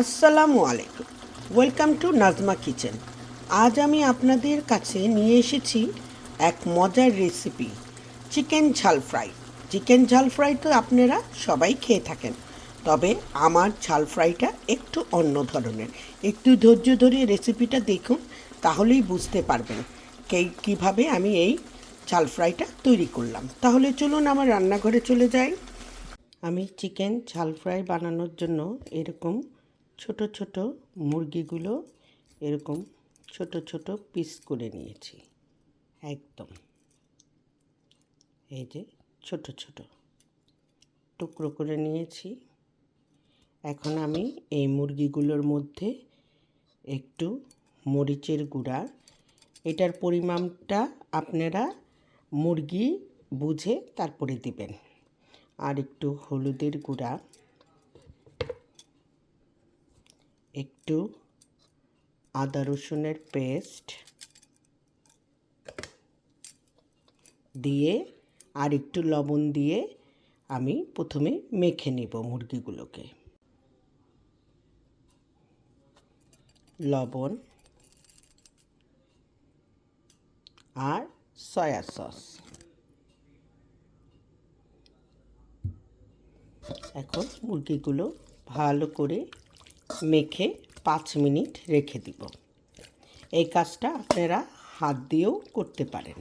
আসসালামু আলাইকুম। Welcome to Nazma kitchen আজ আমি আপনাদের কাছে নিয়ে এসেছি এক মজার রেসিপি চিকেন ঝাল ফ্রাই চিকেন ঝাল ফ্রাই তো আপনারা সবাই খেয়ে থাকেন, তবে আমার ঝাল ফ্রাইটা একটু অন্য ধরনের। একটু ধৈর্য ধরে রেসিপিটা দেখুন, তাহলেই বুঝতে পারবেন কে, কীভাবে আমি এই ঝাল ফ্রাইটা তৈরি করলাম। তাহলে চলুন আমার রান্নাঘরে চলে যাই। আমি চিকেন ঝাল ফ্রাই বানানোর জন্য এরকম ছোট ছোট মুরগিগুলো এরকম ছোট ছোট পিস করে নিয়েছি। একদম। এই যে ছোট ছোট টুকরো করে নিয়েছি। এখন আমি এই মুরগিগুলোর মধ্যে একটু মরিচের গুঁড়া। এটার পরিমাণটা আপনারা মুরগি বুঝে তারপরে দিবেন। আর একটু হলুদের গুঁড়া। একটু আদা রসুনের পেস্ট দিয়ে আর একটু লবণ দিয়ে আমি প্রথমে মেখে নেব মুরগিগুলোকে। লবণ আর সয়া সস। এখন মুরগিগুলো ভালো করে মেখে পাঁচ মিনিট রেখে দিব। এই কাজটা আপনারা হাত দিয়েও করতে পারেন।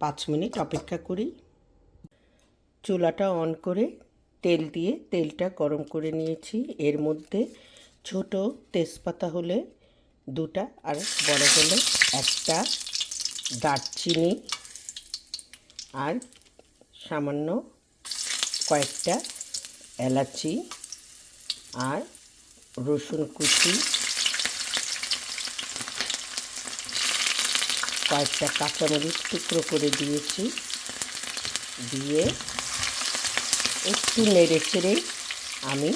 পাঁচ মিনিট অপেক্ষা করি। চুলাটা অন করে তেল দিয়ে তেলটা গরম করে নিয়েছি। এর মধ্যে ছোট তেজপাতা হলে দুটা আর বড় হলে একটা, দারচিনি আর সামান্য কয়েকটা এলাচি আর রসুন কুচি, কয়েকটা কাঁচামরিচ টুকরো করে দিয়েছি। দিয়ে একটু নেড়ে চেড়ে আমি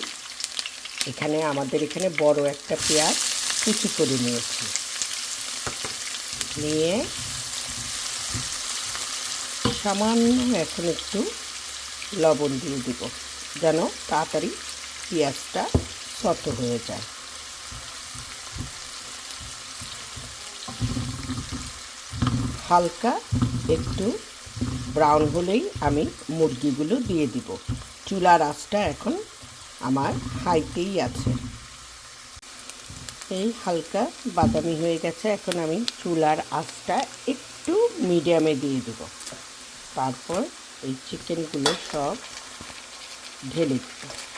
এখানে, আমাদের এখানে বড় একটা পেঁয়াজ কুচি করে নিয়েছি। নিয়ে সামান্য এখন একটু লবণ দিয়ে দিব, যেন তাড়াতাড়ি পেঁয়াজটা শত হয়ে যায়। হালকা একটু ব্রাউন হলেই আমি মুরগিগুলো দিয়ে দিব। চুলার আঁচটা এখন আমার হাইতেই আছে। এই হালকা বাদামি হয়ে গেছে, এখন আমি চুলার আঁচটা একটু মিডিয়ামে দিয়ে দেব। তারপর এই চিকেনগুলো সব ঢেলে দেব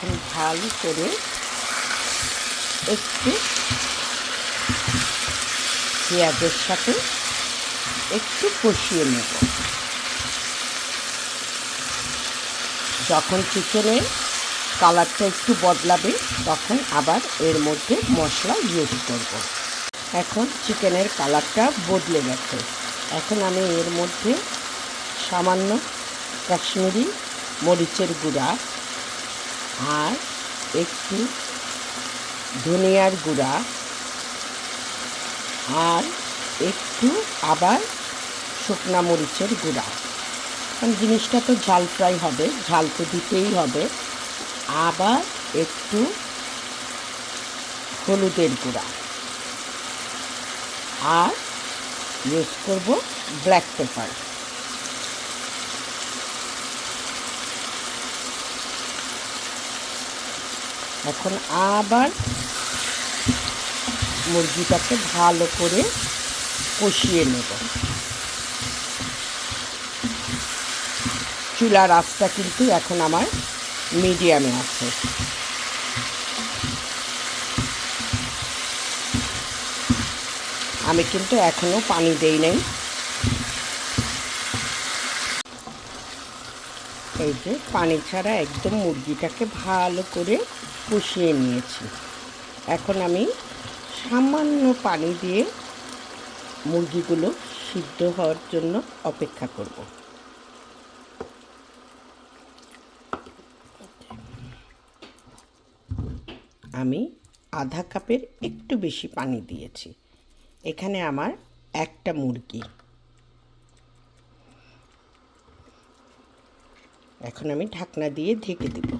এখন ভালো করে একটু পেঁয়াজের সাথে একটু কষিয়ে নেব যখন চিকেনের কালারটা একটু বদলাবে, তখন আবার এর মধ্যে মশলা ইউজ করব। এখন চিকেনের কালারটা বদলে গেছে এখন আমি এর মধ্যে সামান্য কাশ্মীরি মরিচের গুঁড়া আর একটু ধনিয়ার গুঁড়া আর একটু আবার শুকনা মরিচের গুঁড়া। কারণ জিনিসটা তো ঝাল ফ্রাই হবে, ঝাল তো দিতেই হবে। আবার একটু হলুদের গুঁড়া। আর ইউজ করব ব্ল্যাক পেপার এখন আবার মুরগিটাকে ভালো করে কষিয়ে নেব। চুলার আঁচটা কিন্তু এখন আমার মিডিয়ামে আছে। আমি কিন্তু এখনও পানি দেই নাই। এই যে পানি ছাড়া একদম মুরগিটাকে ভালো করে কষিয়ে নিয়েছি। এখন আমি সামান্য পানি দিয়ে মুরগিগুলো সিদ্ধ হওয়ার জন্য অপেক্ষা করব। আমি আধা কাপের একটু বেশি পানি দিয়েছি। এখানে আমার একটা মুরগি। এখন আমি ঢাকনা দিয়ে ঢেকে দেব।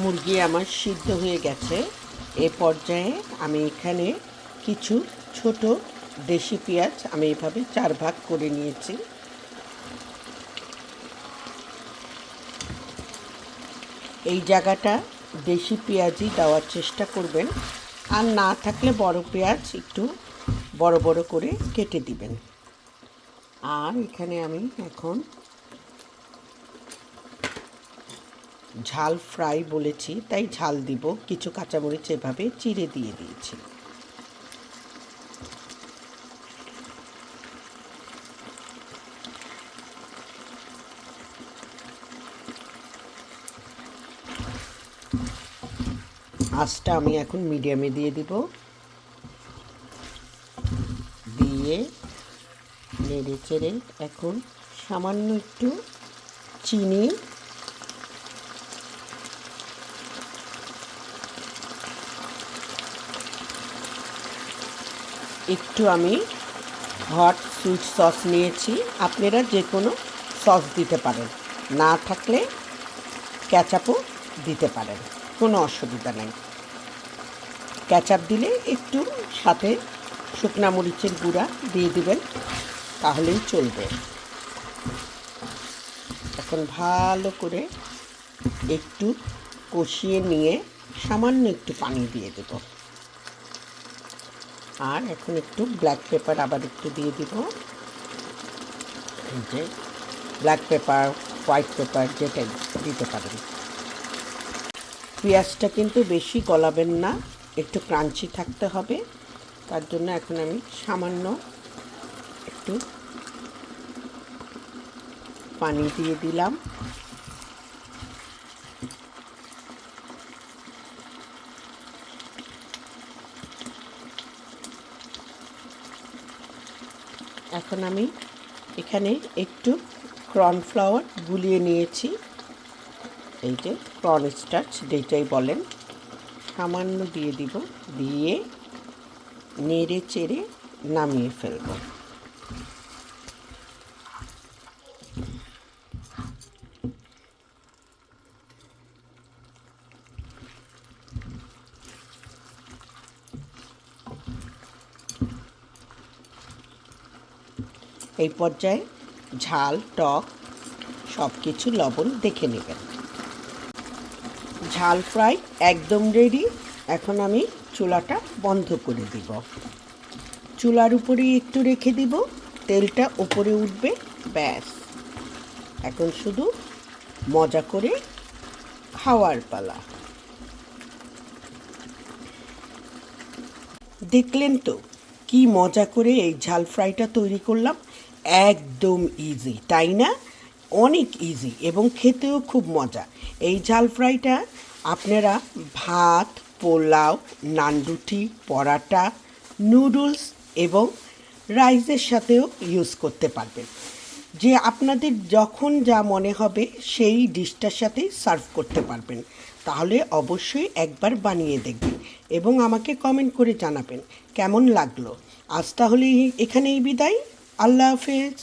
মুরগি আমার সিদ্ধ হয়ে গেছে। এ পর্যায়ে আমি এখানে কিছু ছোট দেশি পেঁয়াজ আমি এভাবে চার ভাগ করে নিয়েছি। এই জায়গাটা দেশি পেঁয়াজই দেওয়ার চেষ্টা করবেন। আর না থাকলে বড় পেঁয়াজ একটু বড় বড় করে কেটে দিবেন। আর এখানে আমি এখন ঝাল ফ্রাই বলেছি, তাই ঝাল দিব। কিছু কাঁচামরিচ এভাবে চিড়ে দিয়ে দিয়েছি। আঁচটা আমি এখন মিডিয়ামে দিয়ে দিব। দিয়ে নেড়ে চেড়ে এখন সামান্য একটু চিনি একটু আমি হট সুইট সস নিয়েছি। আপনারা যে কোনো সস দিতে পারেন। না থাকলে ক্যাচাপও দিতে পারেন। কোনো অসুবিধা নেই। ক্যাচাপ দিলে একটু সাথে শুকনা মরিচের গুঁড়া দিয়ে দিবেন, তাহলেই চলবে। এখন ভালো করে একটু কষিয়ে নিয়ে সামান্য একটু পানি দিয়ে দেব। আর এখন একটু ব্ল্যাক পেপার আবার একটু দিয়ে দিব। যে ব্ল্যাক পেপার হোয়াইট পেপার যেটাই দিতে পারেন। পেঁয়াজটা কিন্তু বেশি গলাবেন না, একটু ক্রাঞ্চি থাকতে হবে। তার জন্য এখন আমি সামান্য একটু পানি দিয়ে দিলাম। এখন আমি এখানে একটু কর্নফ্লাওয়ার গুলিয়ে নিয়েছি। এই যে কর্ন স্টার্চ যেটাই বলেন, সামান্য দিয়ে দিব, দিয়ে নেড়ে চেড়ে নামিয়ে ফেলব। এই পর্যায়ে ঝাল, টক সব কিছু লবণ দেখে নেবেন। ঝাল ফ্রাই একদম রেডি। এখন আমি চুলাটা বন্ধ করে দিব। চুলার উপরে একটু রেখে দিব। তেলটা উপরে উঠবে, ব্যাস। এখন শুধু মজা করে খাওয়ার পালা। দেখলেন তো, কি মজা করে এই ঝাল ফ্রাইটা তৈরি করলাম। একদম ইজি তাই না? অনেক ইজি এবং খেতেও খুব মজা। এই ঝাল ফ্রাইটা আপনারা ভাত, পোলাও নানরুটি পরাটা নুডলস এবং রাইসের সাথেও ইউজ করতে পারবেন। যে আপনাদের যখন যা মনে হবে সেই ডিশটার সাথেই সার্ভ করতে পারবেন। তাহলে অবশ্যই একবার বানিয়ে দেখবেন এবং আমাকে কমেন্ট করে জানাবেন, কেমন লাগল? আজ তাহলে এখানেই বিদায়। আল্লাহ হাফেজ